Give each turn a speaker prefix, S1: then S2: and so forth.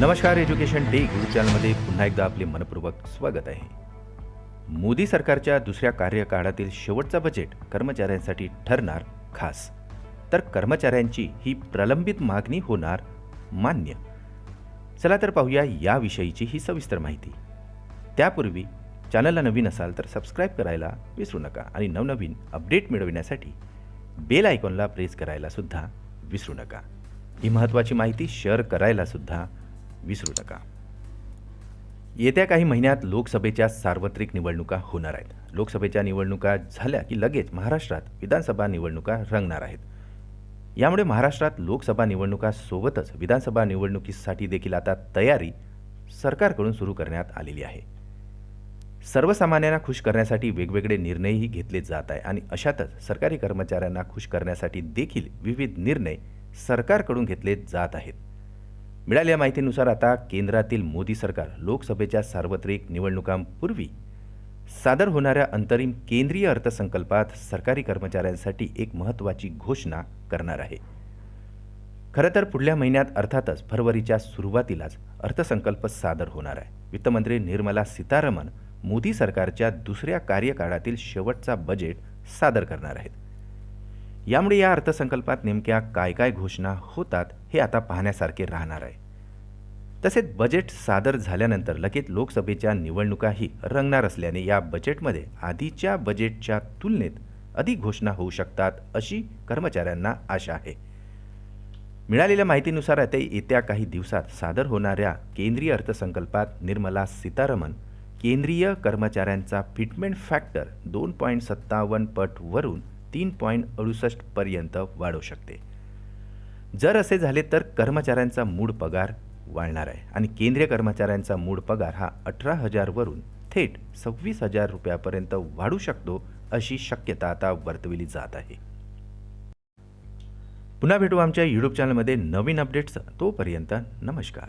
S1: नमस्कार education day YouTube चॅनलमध्ये पुन्हा एकदा आपले मनपूर्वक स्वागत आहे. मोदी सरकारच्या दुसऱ्या कार्यकाळातील शेवटचा बजेट कर्मचाऱ्यांसाठी ठरणार खास. तर कर्मचाऱ्यांची ही प्रलंबित मागणी होणार मान्य. चला तर पाहूया याविषयीची ही सविस्तर माहिती. त्यापूर्वी चॅनलला नवीन असाल तर सबस्क्राईब करायला विसरू नका आणि नवनवीन अपडेट मिळविण्यासाठी बेल आयकॉनला प्रेस करायला सुद्धा विसरू नका. ही महत्त्वाची माहिती शेअर करायला सुद्धा विसरू नका येत्या काही महिन्यात लोकसभेच्या सार्वत्रिक निवडणुका होणार आहेत. लोकसभेच्या निवडणुका झाल्या की लगेच महाराष्ट्रात विधानसभा निवडणुका रंगणार आहेत. यामुळे महाराष्ट्रात लोकसभा निवडणुकासोबतच विधानसभा निवडणुकीसाठी देखील आता तयारी सरकारकडून सुरू करण्यात आलेली आहे. सर्वसामान्यांना खुश करण्यासाठी वेगवेगळे निर्णयही घेतले जात आहे आणि अशातच सरकारी कर्मचाऱ्यांना खुश करण्यासाठी देखील विविध निर्णय सरकारकडून घेतले जात आहेत. मिळालेल्या माहितीनुसार आता केंद्रातील मोदी सरकार लोकसभेच्या सार्वत्रिक निवडणुकांपूर्वी सादर होणाऱ्या अंतरिम केंद्रीय अर्थसंकल्पात सरकारी कर्मचाऱ्यांसाठी एक महत्त्वाची घोषणा करणार आहे. खरं तर पुढल्या महिन्यात अर्थातच फरवरीच्या सुरुवातीलाच अर्थसंकल्प सादर होणार आहे. वित्तमंत्री निर्मला सीतारामन मोदी सरकारच्या दुसऱ्या कार्यकाळातील शेवटचा बजेट सादर करणार आहेत. यामुळे या अर्थसंकल्पात नेमक्या काय काय घोषणा होतात हे आता पाहण्यासारखे राहणार आहे. तसेच बजेट सादर झाल्यानंतर लगेच लोकसभेच्या निवडणुकाही रंगणार असल्याने या बजेटमध्ये आधीच्या बजेटच्या तुलनेत अधिक घोषणा होऊ शकतात अशी कर्मचाऱ्यांना आशा आहे. मिळालेल्या माहितीनुसार आता येत्या काही दिवसात सादर होणाऱ्या केंद्रीय अर्थसंकल्पात निर्मला सीतारामन केंद्रीय कर्मचाऱ्यांचा फिटमेंट फॅक्टर दोन पॉईंट सत्तावन्न पटवरून तीन पॉईंट अडुसष्टपर्यंत वाढवू शकते. जर असे झाले तर कर्मचाऱ्यांचा मूळ पगार वाढणार आहे आणि केंद्रीय कर्मचाऱ्यांचा मूळ पगार हा अठरा हजारवरून थेट सव्वीस हजार रुपयापर्यंत वाढू शकतो अशी शक्यता आता वर्तविली जात आहे. पुन्हा भेटू आमच्या यूट्यूब चॅनलमध्ये नवीन अपडेट्स तोपर्यंत नमस्कार.